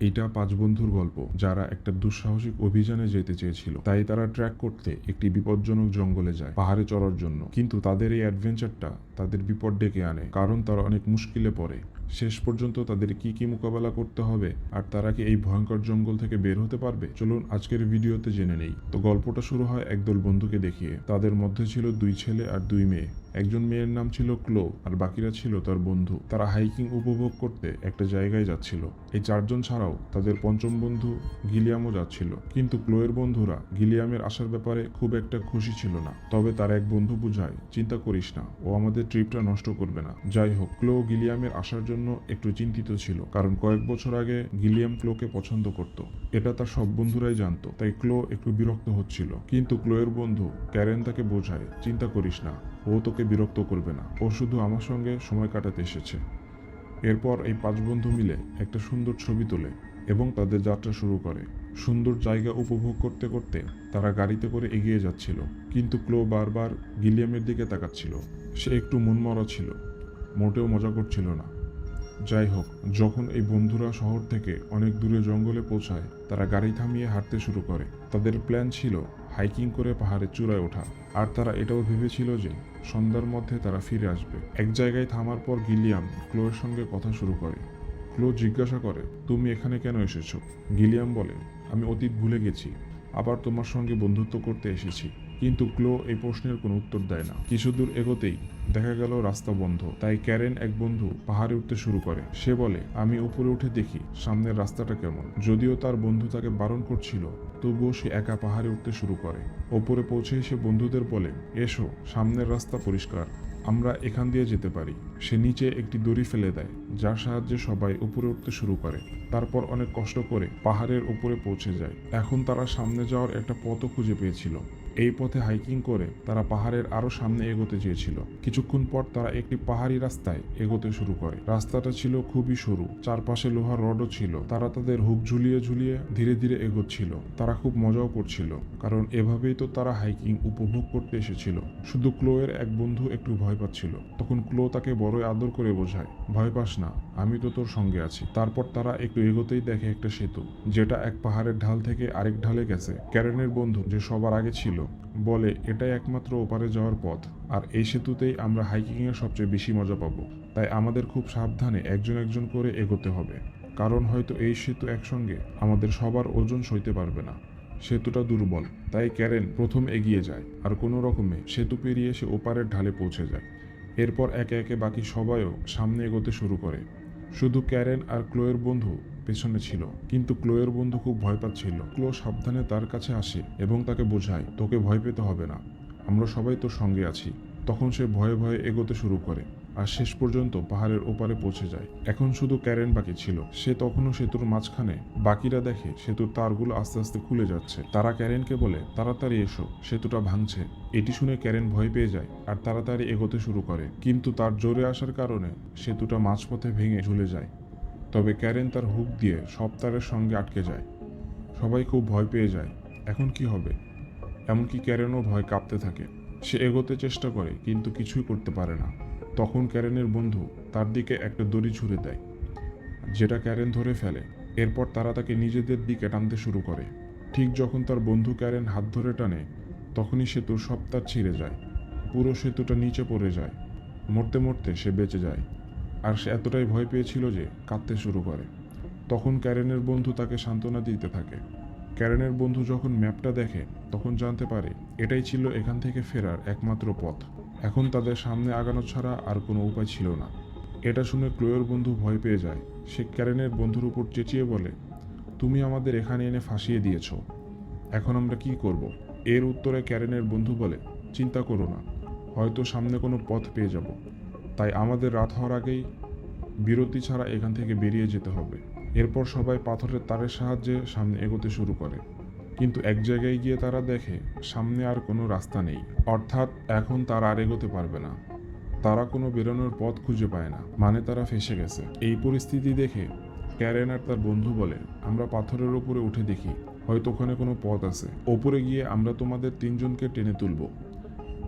এটা পাঁচ বন্ধুর গল্প, যারা একটা দুঃসাহসিক অভিযানে যেতে চেয়েছিল। তাই তারা ট্র্যাক করতে একটি বিপজ্জনক জঙ্গলে যায়, পাহাড়ে চড়ার জন্য। কিন্তু তাদের এই অ্যাডভেঞ্চারটা তাদের বিপদ ডেকে আনে, কারণ তারা অনেক মুশকিলে পড়ে। শেষ পর্যন্ত তাদের কি কি মোকাবেলা করতে হবে? আর তারা কি এই ভয়ঙ্কর জঙ্গল থেকে বের হতে পারবে? চলুন আজকের ভিডিওতে জেনে নেই। তো গল্পটা শুরু হয় একদল বন্ধুকে দেখিয়ে। তাদের মধ্যে ছিল দুই ছেলে আর দুই মেয়ে। একজন মেয়ের নাম ছিল ক্লো, আর বাকিরা ছিল তার বন্ধু। তারা হাইকিং উপভোগ করতে একটা জায়গায় যাচ্ছিল। এই চারজন ছাড়াও তাদের পঞ্চম বন্ধু গিলিয়ামও যাচ্ছিল। কিন্তু ক্লোয়ের বন্ধুরা গিলিয়ামের আসার ব্যাপারে খুব একটা খুশি ছিল না। তবে তার এক বন্ধু বুঝায়, চিন্তা করিস না, ও আমাদের ট্রিপটা নষ্ট করবে না। যাই হোক, ক্লো গিলিয়ামের আসার জন্য একটু চিন্তিত ছিল, কারণ কয়েক বছর আগে গিলিয়াম ক্লোকে পছন্দ করত। এটা তার সব বন্ধুরাই জানতো, তাই ক্লো একটু বিরক্ত হচ্ছিল। কিন্তু ক্লোয়ের বন্ধু ক্যারেন তাকে বোঝায়, চিন্তা করিস না, ও তোকে বিরক্ত করবে না, ও শুধু আমার সঙ্গে সময় কাটাতে এসেছে। এরপর এই পাঁচ বন্ধু মিলে একটা সুন্দর ছবি তোলে এবং তাদের যাত্রা শুরু করে। সুন্দর জায়গা উপভোগ করতে করতে তারা গাড়িতে করে এগিয়ে যাচ্ছিল, কিন্তু ক্লো বারবার গিলিয়ামের দিকে তাকাচ্ছিল। সে একটু মনমরা ছিল, মোটেও মজা করছিল না। যাই হোক যখন এই বন্ধুরা শহর থেকে অনেক দূরে জঙ্গলে পৌঁছায়, তারা গাড়ি থামিয়ে হাঁটতে শুরু করে। তাদের প্ল্যান ছিল হাইকিং করে পাহাড়ের চূড়ায় ওঠা। আর তারা এটাও ভেবেছিল যে সন্ধ্যার মধ্যে তারা ফিরে আসবে। এক জায়গায় থামার পর গিলিয়াম ক্লোয়ের সঙ্গে কথা শুরু করে। ক্লো জিজ্ঞাসা করে, তুমি এখানে কেন এসেছ? গিলিয়াম বলে, আমি অতীত ভুলে গেছি। আবার তোমার সঙ্গে বন্ধুত্ব করতে এসেছি। কিন্তু ক্লো এই প্রশ্নের কোনো উত্তর দেয় না। কিছু দূর এগোতেই দেখা গেল রাস্তা বন্ধ। তাই ক্যারেন এক বন্ধু পাহাড়ে উঠতে শুরু করে। সে বলে, আমি উপরে উঠে দেখি সামনের রাস্তাটা কেমন। যদিও তার বন্ধু তাকে বারণ করছিল, তবুও সে একা পাহাড়ে উঠতে শুরু করে। ওপরে পৌঁছে সে বন্ধুদের বলে, এসো, সামনের রাস্তা পরিষ্কার। আমরা এখান দিয়ে যেতে পারি। সে নিচে একটি দড়ি ফেলে দেয়, যার সাহায্যে সবাই উপরে উঠতে শুরু করে। তারপর অনেক কষ্ট করে পাহাড়ের উপরে পৌঁছে যায়। এখন তারা সামনে যাওয়ার একটা পথও খুঁজে পেয়েছিল। এই পথে হাইকিং করে তারা পাহাড়ের আরও সামনে এগোতে চেয়েছিল। কিছুক্ষণ পর তারা একটি পাহাড়ি রাস্তায় এগোতে শুরু করে। রাস্তাটা ছিল খুবই সরু, চারপাশে লোহার রডও ছিল। তারা তাদের হুক ঝুলিয়ে ঝুলিয়ে ধীরে ধীরে এগোচ্ছিল। তারা খুব মজাও করছিল, কারণ এভাবেই তো তারা হাইকিং উপভোগ করতে এসেছিল। শুধু ক্লোয়ের এক বন্ধু একটু ভয় পাচ্ছিল। তখন ক্লো তাকে বড়ই আদর করে বোঝায়, ভয় পাস না, আমি তো তোর সঙ্গে আছি। তারপর তারা একটু এগোতেই দেখে একটা সেতু, যেটা এক পাহাড়ের ঢাল থেকে আরেক ঢালে গেছে। ক্যারেনের বন্ধু, যে সবার আগে ছিল বলে, এটাই একমাত্র ওপারে যাওয়ার পথ, আর এই সেতুতেই আমরা হাইকিংয়ের সবচেয়ে বেশি মজা পাবো। তাই আমাদের খুব সাবধানে একজন একজন করে এগোতে হবে। কারণ হয়তো এই সেতু একসঙ্গে আমাদের সবার ওজন সইতে পারবে না। সেতুটা দুর্বল, তাই ক্যারেন প্রথম এগিয়ে যায়, আর কোনো রকমে সেতু পেরিয়ে সে ওপারের ঢালে পৌঁছে যায়। এরপর একে একে বাকি সবাইও সামনে এগোতে শুরু করে। শুধু ক্যারেন আর ক্লোয়ের বন্ধু পেছনে ছিল, কিন্তু ক্লোয়ের বন্ধু খুব ভয় পাচ্ছিল। ক্লো সাবধানে তার কাছে আসে এবং তাকে বোঝায়, তোকে ভয় পেতে হবে না। আমরা সবাই তোর সঙ্গে আছি। তখন সে ভয়ে ভয়ে এগোতে শুরু করে। আর শেষ পর্যন্ত পাহাড়ের ওপারে পৌঁছে যায়। এখন শুধু ক্যারেন বাকি ছিল। সে তখনও সেতুর মাঝখানে। বাকিরা দেখে সেতুর তারগুলো আস্তে আস্তে খুলে যাচ্ছে। তারা ক্যারেনকে বলে, তাড়াতাড়ি এসো, সেতুটা ভাঙছে। এটি শুনে ক্যারেন ভয় পেয়ে যায় আর তাড়াতাড়ি এগোতে শুরু করে। কিন্তু তার জোরে আসার কারণে সেতুটা মাঝপথে ভেঙে ঝুলে যায়। তবে ক্যারেন তার হুক দিয়ে সব তারের সঙ্গে আটকে যায়। সবাই খুব ভয় পেয়ে যায়। এখন কি হবে? এমনকি ক্যারেনও ভয় কাঁপতে থাকে। সে এগোতে চেষ্টা করে, কিন্তু কিছুই করতে পারে না। তখন ক্যারেনের বন্ধু তার দিকে একটা দড়ি ছুঁড়ে দেয়, যেটা ক্যারেন ধরে ফেলে। এরপর তারা তাকে নিজেদের দিকে টানতে শুরু করে। ঠিক যখন তার বন্ধু ক্যারেন হাত ধরে টানে, তখনই সেতুর তার ছিঁড়ে যায়, পুরো সেতুটা নিচে পড়ে যায়, মরতে মরতে সে বেঁচে যায়। আর সে এতটাই ভয় পেয়েছিল যে কাঁদতে শুরু করে। তখন ক্যারেনের বন্ধু তাকে সান্ত্বনা দিতে থাকে। ক্যারেনের বন্ধু যখন ম্যাপটা দেখে, তখন জানতে পারে এটাই ছিল এখান থেকে ফেরার একমাত্র পথ। এখন তাদের সামনে আগানো ছাড়া আর কোনো উপায় ছিল না। এটা শুনে ক্লোয়ের বন্ধু ভয় পেয়ে যায়। সে ক্যারেনের বন্ধুর উপর চেঁচিয়ে বলে, তুমি আমাদের এখানে এনে ফাঁসিয়ে দিয়েছ। এখন আমরা কি করব? এর উত্তরে ক্যারেনের বন্ধু বলে, চিন্তা করো না। হয়তো সামনে কোনো পথ পেয়ে যাব। তাই আমাদের রাত হওয়ার আগেই বিরতি ছাড়া এখান থেকে বেরিয়ে যেতে হবে। এরপর সবাই পাথরের তারের সাহায্যে সামনে এগোতে শুরু করে। কিন্তু এক জায়গায় গিয়ে তারা দেখে, সামনে আর কোনো রাস্তা নেই। অর্থাৎ এখন তারা আর এগোতে পারবে না। তারা কোনো বেরোনোর পথ খুঁজে পায় না। মানে তারা ফেসে গেছে। এই পরিস্থিতি দেখে ক্যারেন আর তার বন্ধু বলে, আমরা পাথরের ওপরে উঠে দেখি। হয়তো ওখানে কোনো পথ আছে। ওপরে গিয়ে আমরা তোমাদের তিনজনকে টেনে তুলব।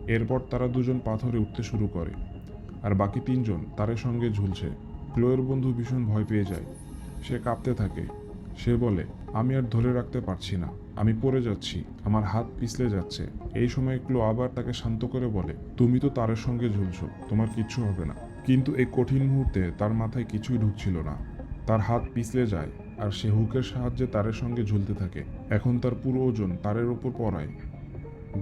এরপর তারা দুজন পাথরে উঠতে শুরু করে। আর বাকি তিনজন তারের সঙ্গে ঝুলছে। ক্লোয়ের বন্ধু ভীষণ ভয় পেয়ে যায়। সে কাঁপতে থাকে। সে বলে, আমি আর ধরে রাখতে পারছি না। আমি পড়ে যাচ্ছি। আমার হাত পিছলে যাচ্ছে। এই সময় ক্লো আবার তাকে শান্ত করে বলে, তুমি তো তারের সঙ্গে ঝুলছো। তোমার কিচ্ছু হবে না। কিন্তু এই কঠিন মুহূর্তে তার মাথায় কিছুই ঢুকছিল না। তার হাত পিছলে যায়, আর সে হুকের সাহায্যে তারের সঙ্গে ঝুলতে থাকে। এখন তার পুরো ওজন তারের ওপর পড়ায়।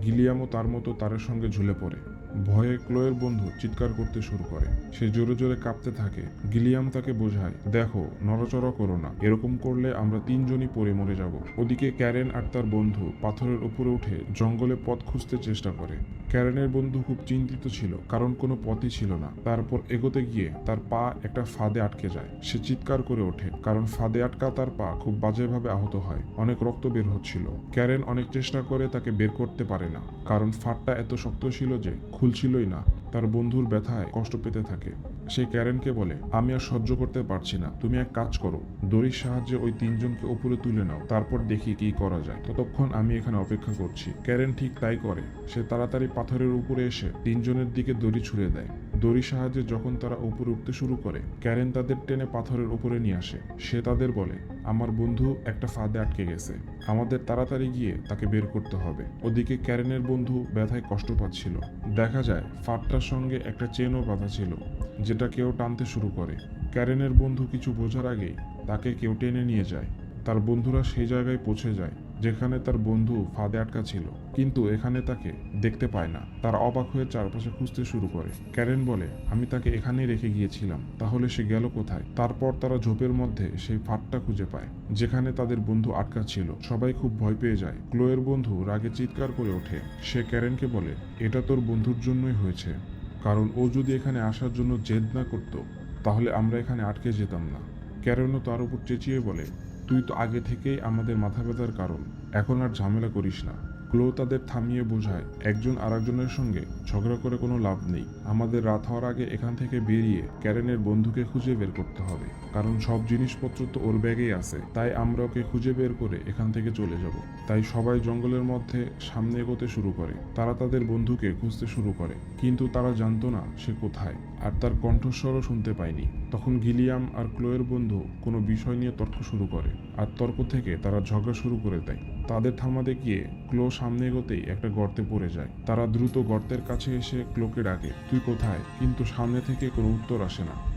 গিলিয়ামও তার মতো তারের সঙ্গে ঝুলে পড়ে। ভয়ে ক্লোয়ের বন্ধু চিৎকার করতে শুরু করে। সে জোরে জোরে কাঁপতে থাকে। গিলিয়াম তাকে বোঝায়, দেখো, নড়াচড়া করো না। এরকম করলে আমরা তিনজনই পরে মরে যাব। ওদিকে ক্যারেন আর তার বন্ধু পাথরের উপরে উঠে জঙ্গলে পথ খুঁজতে চেষ্টা করে। ক্যারেনের বন্ধু খুব চিন্তিত ছিল, কারণ কোনো পথই ছিল না। তারপর এগোতে গিয়ে তার পা একটা ফাঁদে আটকে যায়। সে চিৎকার করে ওঠে, কারণ ফাঁদে আটকা তার পা খুব বাজেভাবে আহত হয়, অনেক রক্ত বের হচ্ছিল। ক্যারেন অনেক চেষ্টা করে তাকে বের করতে পারে না, কারণ ফাঁদটা এত শক্ত ছিল যে খুলছিলই না। তার বন্ধুর ব্যথায় কষ্ট পেতে থাকে। সে ক্যারেনকে বলে, আমি আর সহ্য করতে পারছি না। তুমি এক কাজ করো, দড়ির সাহায্যে ওই তিনজনকে উপরে তুলে নাও, তারপর দেখি কি করা যায়। ততক্ষণ আমি এখানে অপেক্ষা করছি। ক্যারেন ঠিক তাই করে। সে তাড়াতাড়ি পাথরের উপরে এসে তিনজনের দিকে দড়ি ছুঁড়ে দেয়। দড়ির সাহায্যে যখন তারা উপরে উঠতে শুরু করে, ক্যারেন তাদের টেনে পাথরের উপরে নিয়ে আসে। সে তাদের বলে, আমার বন্ধু একটা ফাঁদে আটকে গেছে। আমাদের তাড়াতাড়ি গিয়ে তাকে বের করতে হবে। ওদিকে ক্যারেনের বন্ধু ব্যথায় কষ্ট পাচ্ছিল। দেখা যায়, ফাঁদটার সঙ্গে একটা চেনও বাঁধা ছিল, যেটা কেউ টানতে শুরু করে। ক্যারেনের বন্ধু কিছু বোঝার আগেই তাকে কেউ টেনে নিয়ে যায়। তার বন্ধুরা সেই জায়গায় পৌঁছে যায়। যেখানে তার বন্ধু ফাঁদে আটকা ছিল, কিন্তু এখানে তাকে দেখতে পায় না। তারা অবাক হয়ে চারপাশে খুঁজতে শুরু করে। ক্যারেন বলে, আমি তাকে এখানেই রেখে গিয়েছিলাম। তাহলে সে গেল কোথায়? তারপর তারা ঝোপের মধ্যে সেই ফাঁদটা খুঁজে পায়, যেখানে তাদের বন্ধু আটকা ছিল। সবাই খুব ভয় পেয়ে যায়। ক্লোয়ের বন্ধু রাগে চিৎকার করে ওঠে। সে ক্যারেনকে বলে, এটা তোর বন্ধুর জন্যই হয়েছে। কারণ ও যদি এখানে আসার জন্য জেদ না করতো, তাহলে আমরা এখানে আটকে যেতাম না। ক্যারেনও তার উপর চেঁচিয়ে বলে তুই তো আগে থেকেই আমাদের মাথা ব্যথার কারণ। এখন আর ঝামেলা করিস না। ক্লো তাদের থামিয়ে বোঝায়, একজন আরেকজনের সঙ্গে ঝগড়া করে কোনো লাভ নেই। আমাদের রাত হওয়ার আগে এখান থেকে বেরিয়ে ক্যারেনের বন্ধুকে খুঁজে বের করতে হবে। কারণ সব জিনিসপত্র তো ওর ব্যাগেই আছে। তাই আমরা ওকে খুঁজে বের করে এখান থেকে চলে যাব। তাই সবাই জঙ্গলের মধ্যে সামনে এগোতে শুরু করে। তারা তাদের বন্ধুকে খুঁজতে শুরু করে। কিন্তু তারা জানতো না সে কোথায়। আর তার কণ্ঠস্বরও শুনতে পায়নি তখন গিলিয়াম আর ক্লোয়ের বন্ধু কোনো বিষয় নিয়ে তর্ক শুরু করে, আর তর্ক থেকে তারা ঝগড়া শুরু করে দেয়। তাদের থামাতে গিয়ে ক্লো সামনে এগোতেই একটা গর্তে পড়ে যায়। তারা দ্রুত গর্তের কাছে এসে ক্লোকে ডাকে, তুই কোথায়? কিন্তু সামনে থেকে কোনো উত্তর আসে না।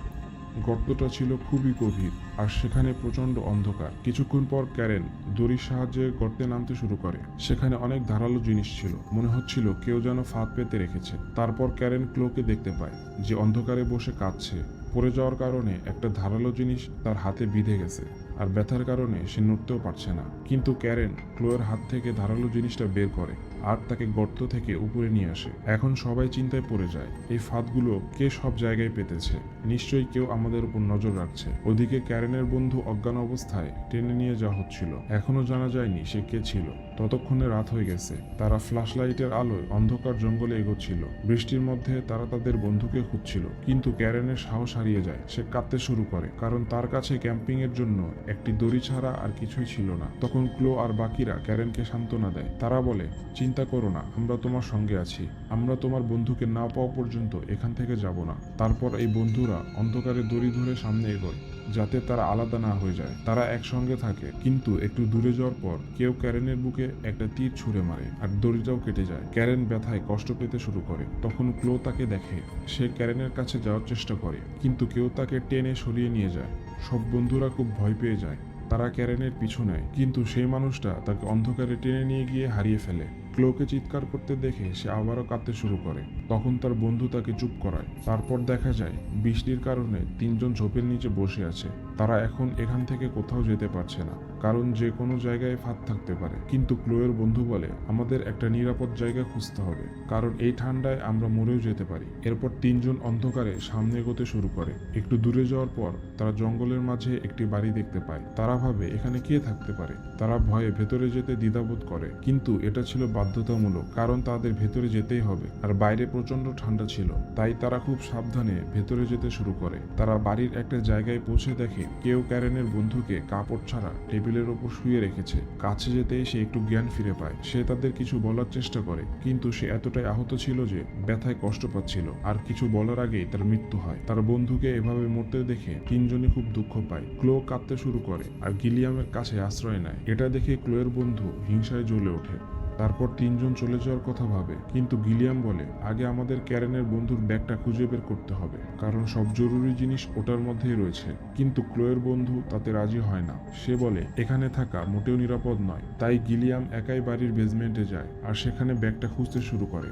গর্তটা ছিল খুবই গভীর, আর সেখানে প্রচণ্ড অন্ধকার। কিছুক্ষণ পর ক্যারেন দড়ির সাহায্যে গর্তে নামতে শুরু করে। সেখানে অনেক ধারালো জিনিস ছিল। মনে হচ্ছিল কেউ যেন ফাঁদ পেতে রেখেছে। তারপর ক্যারেন ক্লোকে দেখতে পায় যে অন্ধকারে বসে কাঁদছে। পড়ে যাওয়ার কারণে একটা ধারালো জিনিস তার হাতে বিঁধে গেছে। আর ব্যথার কারণে সে নড়তেও পারছে না। কিন্তু ক্যারেন ক্লোয়ের হাত থেকে ধারালো জিনিসটা বের করে আর তাকে গর্ত থেকে উপরে নিয়ে আসে। এখন সবাই চিন্তায় পড়ে যায়, এই ফাঁদগুলো কে সব জায়গায় পেতেছে? নিশ্চয়ই কেউ আমাদের উপর নজর রাখছে। ওদিকে ক্যারেনের বন্ধু অজ্ঞান অবস্থায় টেনে নিয়ে যাওয়া হচ্ছিল। এখনও জানা যায়নি সে কে ছিল। ততক্ষণে রাত হয়ে গেছে। তারা ফ্ল্যাশ লাইটের আলোয় অন্ধকার জঙ্গলে এগোচ্ছিল। বৃষ্টির মধ্যে তারা তাদের বন্ধুকে খুঁজছিল। কিন্তু ক্যারেনের সাহস হারিয়ে যায়। সে কাঁদতে শুরু করে, কারণ তার কাছে ক্যাম্পিং এর জন্য একটি দড়ি ছাড়া আর কিছুই ছিল না। তখন ক্লো আর বাকিরা ক্যারেনকে সান্ত্বনা দেয়। তারা বলে, চিন্তা করো না, আমরা তোমার সঙ্গে আছি। আমরা তোমার বন্ধুকে না পাওয়া পর্যন্ত এখান থেকে যাব না। তারপর এই বন্ধুরা অন্ধকারে দড়ি ধরে সামনে এগোয়। যাতে তারা আলাদা না হয়ে যায়। তারা একসঙ্গে থাকে, কিন্তু একটু দূরে যাওয়ার পর কেউ ক্যারেনের বুকে একটা তীর ছুঁড়ে মারে আর দড়িটাও কেটে যায়। ক্যারেন ব্যথায় কষ্ট পেতে শুরু করে। তখন ক্লো তাকে দেখে, সে ক্যারেনের কাছে যাওয়ার চেষ্টা করে, কিন্তু কেউ তাকে টেনে সরিয়ে নিয়ে যায়। সব বন্ধুরা খুব ভয় পেয়ে যায়। তারা ক্যারেনের পিছু নেয়, কিন্তু সেই মানুষটা তাকে অন্ধকারে টেনে নিয়ে গিয়ে হারিয়ে ফেলে। ক্লোকে চিৎকার করতে দেখে সে আবারও কাঁদতে শুরু করে। তখন তার বন্ধু তাকে চুপ করায়। তারপর দেখা যায়, বৃষ্টির কারণে তিনজন ঝোপের নিচে বসে আছে। তারা এখন এখান থেকে কোথাও যেতে পারছে না, কারণ যে কোনো জায়গায় ফাঁদ থাকতে পারে। কিন্তু ক্লোয়ের বন্ধু বলে, আমাদের একটা নিরাপদ জায়গা খুঁজতে হবে, কারণ এই ঠান্ডায় আমরা মরেও যেতে পারি। এরপর তিনজন অন্ধকারে সামনে এগোতে শুরু করে। একটু দূরে যাওয়ার পর, তারা জঙ্গলের মাঝে একটি বাড়ি দেখতে পায়। তারা ভাবে, এখানে কে থাকতে পারে? তারা ভয়ে ভেতরে যেতে দ্বিধাবোধ করে। কিন্তু এটা ছিল বাধ্যতামূলক, কারণ তাদের ভেতরে যেতেই হবে। আর বাইরে প্রচণ্ড ঠান্ডা ছিল, তাই তারা খুব সাবধানে ভেতরে যেতে শুরু করে। তারা বাড়ির একটা জায়গায় পৌঁছে দেখে কেউ ক্যারেনের বন্ধুকে কাপড় ছাড়া টেবিলের ওপর শুয়ে রেখেছে। কাছে যেতেই সে একটু জ্ঞান ফিরে পায়। সে তাদের কিছু বলার চেষ্টা করে, কিন্তু সে এতটাই আহত ছিল যে ব্যথায় কষ্ট পাচ্ছিল। আর কিছু বলার আগেই তার মৃত্যু হয়। তার বন্ধুকে এভাবে মরতে দেখে তিনজনই খুব দুঃখ পায়। ক্লো কাঁদতে শুরু করে, আর গিলিয়ামের কাছে আশ্রয় নেয়। এটা দেখে ক্লোয়ের বন্ধু হিংসায় জ্বলে ওঠে। তারপর তিনজন চলে যাওয়ার কথা ভাবে। কিন্তু গিলিয়াম বলে, আগে আমাদের ক্যারেনের বন্ধুর ব্যাগটা খুঁজে বের করতে হবে। কারণ সব জরুরি জিনিস ওটার মধ্যেই রয়েছে। কিন্তু ক্লোয়ের বন্ধু তাতে রাজি হয় না। সে বলে, এখানে থাকা মোটেও নিরাপদ নয়। তাই গিলিয়াম একাই বাড়ির বেসমেন্টে যায় আর সেখানে ব্যাগটা খুঁজতে শুরু করে।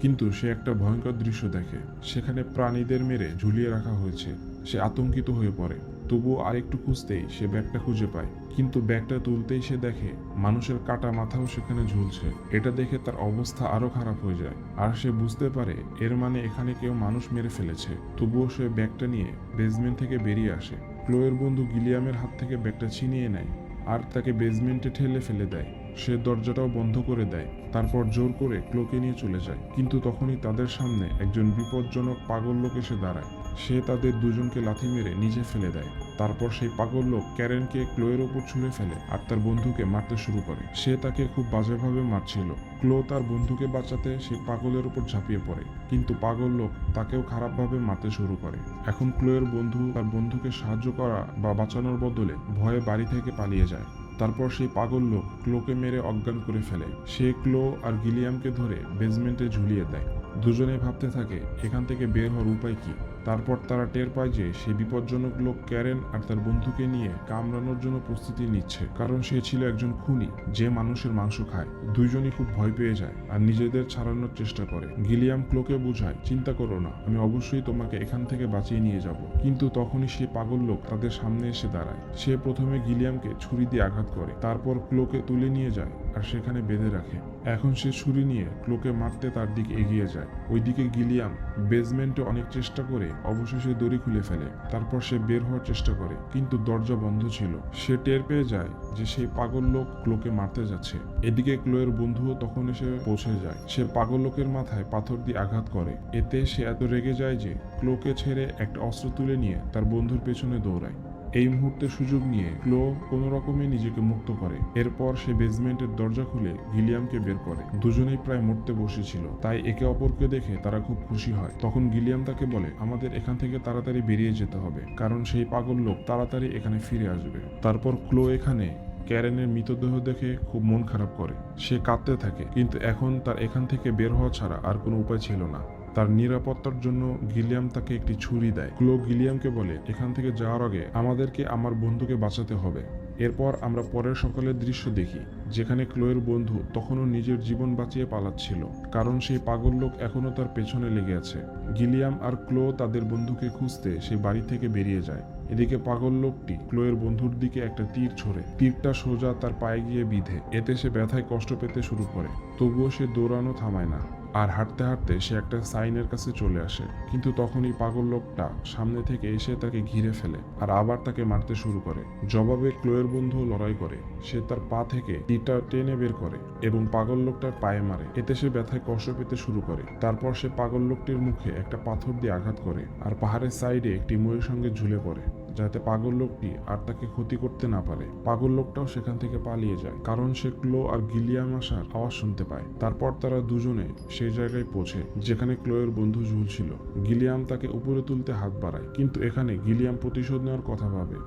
কিন্তু সে একটা ভয়ঙ্কর দৃশ্য দেখে। সেখানে প্রাণীদের মেরে ঝুলিয়ে রাখা হয়েছে। সে আতঙ্কিত হয়ে পড়ে। তবুও আরেকটু খুঁজতেই সে ব্যাগটা খুঁজে পায়। কিন্তু ব্যাগটা তুলতেই সে দেখে মানুষের কাটা মাথাও সেখানে ঝুলছে। এটা দেখে তার অবস্থা আরও খারাপ হয়ে যায়। আর সে বুঝতে পারে এর মানে এখানে কেউ মানুষ মেরে ফেলেছে। তবুও সে ব্যাগটা নিয়ে বেসমেন্ট থেকে বেরিয়ে আসে। ক্লোয়ের বন্ধু গিলিয়ামের হাত থেকে ব্যাগটা ছিনিয়ে নেয় আর তাকে বেসমেন্টে ঠেলে ফেলে দেয়। সে দরজাটাও বন্ধ করে দেয়। তারপর জোর করে ক্লোকে নিয়ে চলে যায়। কিন্তু তখনই তাদের সামনে একজন বিপজ্জনক পাগল লোক এসে দাঁড়ায়। সে তাদের দুজনকে লাথি মেরে নিজে ফেলে দেয়। তারপর সেই পাগল লোক ক্যারেনকে ক্লোয়ের ওপর ছুঁড়ে ফেলে আর তার বন্ধুকে মারতে শুরু করে। সে তাকে খুব বাজেভাবে মারছিল। ক্লো তার বন্ধুকে বাঁচাতে সে পাগলের উপর ঝাঁপিয়ে পড়ে। কিন্তু পাগল লোক তাকেও খারাপভাবে মারতে শুরু করে। এখন ক্লোয়ের বন্ধু তার বন্ধুকে সাহায্য করা বা বাঁচানোর বদলে ভয়ে বাড়ি থেকে পালিয়ে যায়। তারপর সেই পাগল লোক ক্লোকে মেরে অজ্ঞান করে ফেলে। সে ক্লো আর গিলিয়ামকে ধরে বেসমেন্টে ঝুলিয়ে দেয়। দুজনে ভাবতে থাকে, এখান থেকে বের হওয়ার উপায় কি? তারপর তারা টের পায় যে সে বিপজ্জনক লোক ক্যারেন আর তার বন্ধুকে নিয়ে কামড়ানোর জন্য প্রস্তুতি নিচ্ছে, কারণ সে ছিল একজন খুনি যে মানুষের মাংস খায়। দুইজনই খুব ভয় পেয়ে যায় আর নিজেদের ছাড়ানোর চেষ্টা করে। গিলিয়াম ক্লোকে বোঝায়, চিন্তা করো না, আমি অবশ্যই তোমাকে এখান থেকে বাঁচিয়ে নিয়ে যাব। কিন্তু তখনই সে পাগল লোক তাদের সামনে এসে দাঁড়ায়। সে প্রথমে গিলিয়ামকে ছুরি দিয়ে আঘাত করে, তারপর ক্লোকে তুলে নিয়ে যায়। আর সেখানে বেঁধে রাখে। এখন সে ছুরি নিয়ে ক্লোকে মারতে তার দিকে এগিয়ে যায়। ওইদিকে গিলিয়াম বেসমেন্টে অনেক চেষ্টা করে, অবশেষে দড়ি খুলে ফেলে। তারপর সে বের হওয়ার চেষ্টা করে, কিন্তু দরজা বন্ধ ছিল। সে টের পেয়ে যায় যে সেই পাগল লোক ক্লোকে মারতে যাচ্ছে। এদিকে ক্লোয়ের বন্ধুও তখন এসে পৌঁছে যায়। সে পাগল লোকের মাথায় পাথর দিয়ে আঘাত করে। এতে সে এত রেগে যায় যে ক্লোকে ছেড়ে একটা অস্ত্র তুলে নিয়ে তার বন্ধুর পেছনে দৌড়ায়। এই মুহূর্তে সুযোগ নিয়ে ক্লো কোনো রকমে নিজেকে মুক্ত করে। এরপর সে বেসমেন্টের দরজা খুলে গিলিয়ামকে বের করে। দুজনেই প্রায় মরতে বসেছিল। তাই একে অপরকে দেখে তারা খুব খুশি হয়। তখন গিলিয়াম তাকে বলে, আমাদের এখান থেকে তাড়াতাড়ি বেরিয়ে যেতে হবে। কারণ সেই পাগল লোক তাড়াতাড়ি এখানে ফিরে আসবে। তারপর ক্লো এখানে ক্যারেনের মৃতদেহ দেখে খুব মন খারাপ করে। সে কাঁদতে থাকে। কিন্তু এখন তার এখান থেকে বের হওয়া ছাড়া আর কোনো উপায় ছিল না। তার নিরাপত্তার জন্য গিলিয়াম তাকে একটি ছুরি দেয়। ক্লো গিলিয়ামকে বলে, এখান থেকে যাওয়ার আগে আমাদেরকে আমার বন্ধুকে বাঁচাতে হবে। এরপর আমরা পরের সকালের দৃশ্য দেখি, যেখানে ক্লোয়ের বন্ধু তখনও নিজের জীবন বাঁচিয়ে পালাচ্ছিল, কারণ সেই পাগল লোক এখনও তার পেছনে লেগে আছে। গিলিয়াম আর ক্লো তাদের বন্ধুকে খুঁজতে সেই বাড়ি থেকে বেরিয়ে যায়। এদিকে পাগল লোকটি ক্লোয়ের বন্ধুর দিকে একটা তীর ছোড়ে। তীরটা সোজা তার পায়ে গিয়ে বিধে। এতে সে ব্যথায় কষ্ট পেতে শুরু করে। তবুও সে দৌড়ানো থামায় না। আর হাঁটতে হাঁটতে সে একটা সাইনের কাছে চলে আসে। কিন্তু তখনই পাগল লোকটা সামনে থেকে এসে তাকে ঘিরে ফেলে আর আবার তাকে মারতে শুরু করে। জবাবে ক্লোয়ের বন্ধু লড়াই করে। সে তার পা থেকে তীরটা টেনে বের করে এবং পাগল লোকটার পায়ে মারে। এতে সে ব্যথায় কষ্ট পেতে শুরু করে। তারপর সে পাগল লোকটির মুখে একটা পাথর দিয়ে আঘাত করে আর পাহাড়ের সাইডে একটি ময়ের সঙ্গে ঝুলে পড়ে। যাতে পাগল লোকটি আর তাকে ক্ষতি করতে না পারে। পাগল লোকটাও সেখান থেকে পালিয়ে যায়, কারণ সে ক্লো আর গিলিয়াম আসার আওয়াজ শুনতে পায়। তারপর তারা দুজনে সেই জায়গায় পৌঁছে, যেখানে ক্লোয়ের বন্ধু ঝুলছিল গিলিয়াম তাকে উপরে তুলতে হাত বাড়ায়, কিন্তু এখানে গিলিয়াম প্রতিশোধ নেওয়ার কথা ভাবে,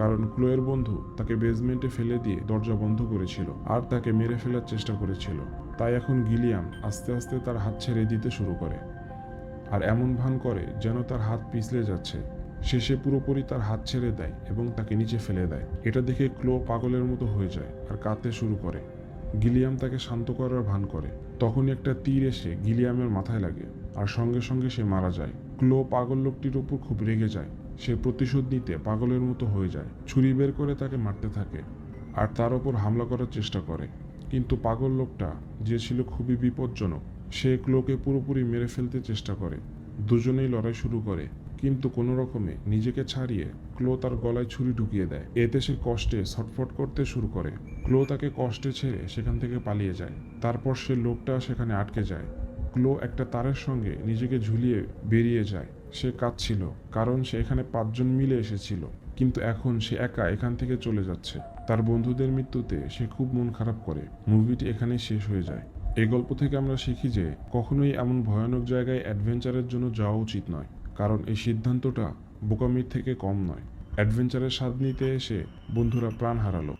কারণ ক্লোয়ের বন্ধু তাকে বেসমেন্টে ফেলে দিয়ে দরজা বন্ধ করেছিল আর তাকে মেরে ফেলার চেষ্টা করেছিল। তাই এখন গিলিয়াম আস্তে আস্তে তার হাত ছেড়ে দিতে শুরু করে, আর এমন ভান করে যেন তার হাত পিছলে যাচ্ছে। শেষে পুরোপুরি তার হাত ছেড়ে দেয় এবং তাকে নিচে ফেলে দেয়। এটা দেখে ক্লো পাগলের মতো হয়ে যায় আর কাঁদতে শুরু করে। গিলিয়াম তাকে শান্ত করার ভান করে। তখনই একটা তীর এসে গিলিয়ামের মাথায় লাগে আর সঙ্গে সঙ্গে সে মারা যায়। ক্লো পাগল লোকটির ওপর খুব রেগে যায়। সে প্রতিশোধ নিতে পাগলের মতো হয়ে যায়। ছুরি বের করে তাকে মারতে থাকে আর তার ওপর হামলা করার চেষ্টা করে। কিন্তু পাগল লোকটা, যে ছিল খুবই বিপজ্জনক, সে ক্লোকে পুরোপুরি মেরে ফেলতে চেষ্টা করে। দুজনেই লড়াই শুরু করে। কিন্তু কোনো রকমে নিজেকে ছাড়িয়ে ক্লো তার গলায় ছুরি ঢুকিয়ে দেয়। এতে সে কষ্টে ছটফট করতে শুরু করে। ক্লো তাকে কষ্টে ছেড়ে সেখান থেকে পালিয়ে যায়। তারপর সে লোকটা সেখানে আটকে যায়। ক্লো একটা তারের সঙ্গে নিজেকে ঝুলিয়ে বেরিয়ে যায়। সে কাঁদছিল, কারণ সে এখানে পাঁচজন মিলে এসেছিল। কিন্তু এখন সে একা এখান থেকে চলে যাচ্ছে। তার বন্ধুদের মৃত্যুতে সে খুব মন খারাপ করে। মুভিটি এখানেই শেষ হয়ে যায়। এই গল্প থেকে আমরা শিখি যে কখনোই এমন ভয়ানক জায়গায় অ্যাডভেঞ্চারের জন্য যাওয়া উচিত নয়। কারণ এই সিদ্ধান্তটা বোকামির থেকে কম নয়। অ্যাডভেঞ্চারের স্বাদ নিতে এসে বন্ধুরা প্রাণ হারালো।